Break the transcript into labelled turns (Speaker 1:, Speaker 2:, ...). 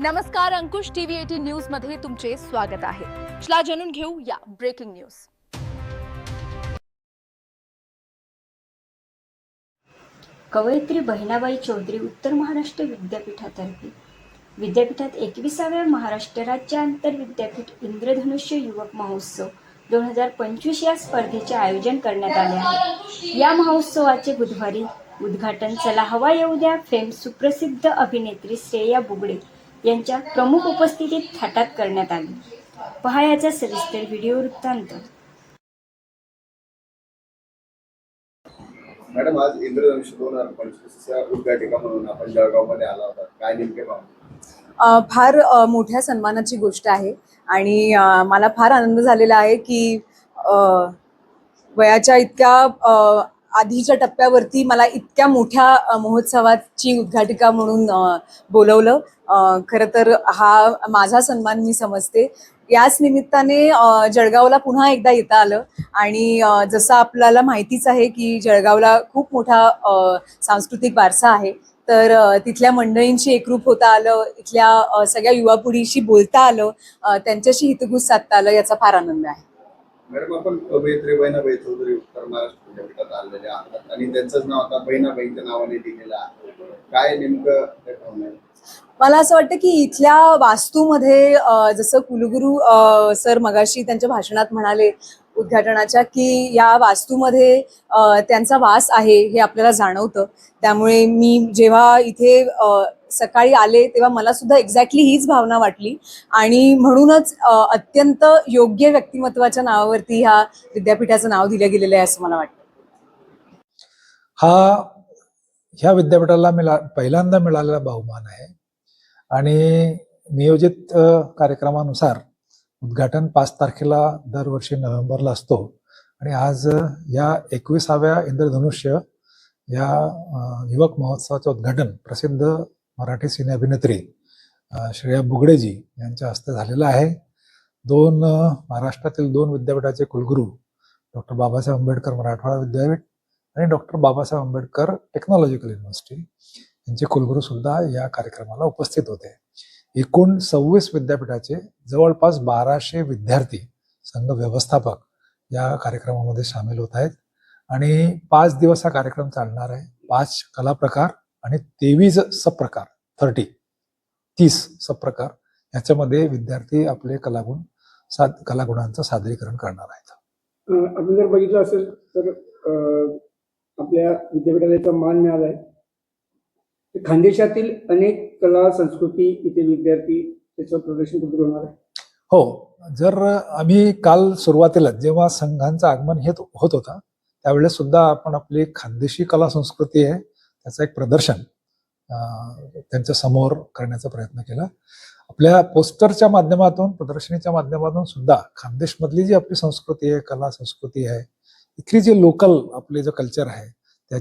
Speaker 1: नमस्कार अंकुश TV eighty न्यूजमध्ये तुमचे स्वागत आहे. चला जाणून घेऊ या ब्रेकिंग न्यूज.
Speaker 2: कवयित्री बहिणाबाई चौधरी उत्तर महाराष्ट्र विद्यापीठातर्फे विद्यापीठात एकविसाव्या महाराष्ट्र राज्य आंतर विद्यापीठ इंद्रधनुष्य युवक महोत्सव दोन हजार पंचवीस या स्पर्धेचे आयोजन करण्यात आले आहे. या महोत्सवाचे बुधवारी उद्घाटन चला हवा येऊ द्या फेम सुप्रसिद्ध अभिनेत्री श्रेया बुगडे यांच्या प्रमुख उपस्थितीत थाटात करण्यात आले. पहा याचा सविस्तर व्हिडिओ वृत्तांत.
Speaker 3: मॅडम आज इंद्रधनुष्य दोन हजार पंचवीसच्या उद्घाटिका म्हणून आपण जळगावमध्ये आला होता. काय नेमके पाहून
Speaker 4: अ, फार मोठ्या सन्मानाची गोष्ट आहे आणि मला फार आनंद झालेला आहे की वयाच्या इतक्या अ, आधीच्या टप्प्यावरती मला इतक्या मोठ्या महोत्सवाची उद्घाटिका म्हणून बोलवलं. खरं तर हा माझा सन्मान मी समजते. याच निमित्ताने जळगावला पुन्हा एकदा येता आलं. आणि जसं आपल्याला माहितीच आहे की जळगावला खूप मोठा सांस्कृतिक वारसा आहे तर तिथल्या मंडळींशी एकरूप होता आलं इथल्या सगळ्या युवा पिढीशी बोलता आलं त्यांच्याशी हितगुज साधता आलं याचा फार आनंद आहे.
Speaker 3: मॅडम आपण कवयित्री बहिणाबाई चौधरी उत्तर महाराष्ट्र विद्यापीठात आलेल्या आहात आणि त्यांचंच नाव आता बहिणाबाईंच्या नावाने दिलेलं आहे. काय नेमकं
Speaker 4: मला असं वाटतं की इथल्या वास्तूमध्ये जसं कुलगुरू सर मगाशी त्यांच्या भाषणात म्हणाले उद्घाटनाच्या की या वास्तूमध्ये त्यांचा वास आहे हे आपल्याला जाणवतं. त्यामुळे मी जेव्हा इथे सकाळी आले तेव्हा मला सुद्धा एक्झॅक्टली हीच भावना वाटली. आणि म्हणूनच अत्यंत योग्य व्यक्तिमत्वाच्या नावावरती ह्या विद्यापीठाचं नाव दिलं गेलेलं आहे असं मला वाटतं.
Speaker 5: हा ह्या विद्यापीठाला मिळा पहिल्यांदा मिळालेला बहुमान आहे. आणि नियोजित कार्यक्रमानुसार उद्घाटन पाच तारखेला दरवर्षी नोव्हेंबरला असतो. आणि आज या एकविसाव्या इंद्रधनुष्य या युवक महोत्सवाचं उद्घाटन प्रसिद्ध मराठी सिने अभिनेत्री श्रेया बुगडेजी यांच्या हस्ते झालेलं आहे. दोन महाराष्ट्रातील दोन विद्यापीठाचे कुलगुरू डॉक्टर बाबासाहेब आंबेडकर मराठवाडा विद्यापीठ आणि doctor Babasaheb Ambedkar technological university यांचे कुलगुरू सुद्धा या कार्यक्रमाला उपस्थित होते. एकूण सव्वीस विद्यापीठाचे जवळपास बाराशे विद्यार्थी संघ व्यवस्थापक या कार्यक्रमामध्ये सामील होत आहेत. आणि पाच दिवस हा कार्यक्रम चालणार आहे. पाच कला प्रकार आणि तेवीस सप्रकार थर्टी तीस सप्रकार याच्यामध्ये विद्यार्थी आपले कलागुण साद कलागुणांचं सादरीकरण करणार आहेत.
Speaker 6: आपण जर बघितलं असेल तर आपल्या विद्यापीठाला याचा मान मिळाला आहे. खानदेशातील अनेक कला संस्कृती इथे विद्यार्थी त्याचं प्रदर्शन कुठे होणार आहे?
Speaker 5: हो जर आम्ही काल सुरुवातीला जेव्हा संघांचं आगमन हे होत होता त्यावेळेस सुद्धा आपण आपली खानदेशी कला संस्कृती आहे त्याचं एक प्रदर्शन त्यांच्यासमोर करण्याचा प्रयत्न केला. आपल्या पोस्टरच्या माध्यमातून प्रदर्शनीच्या माध्यमातून सुद्धा खानदेशमधली जी आपली संस्कृती आहे कला संस्कृती आहे इथली जी लोकल आपले जे कल्चर आहे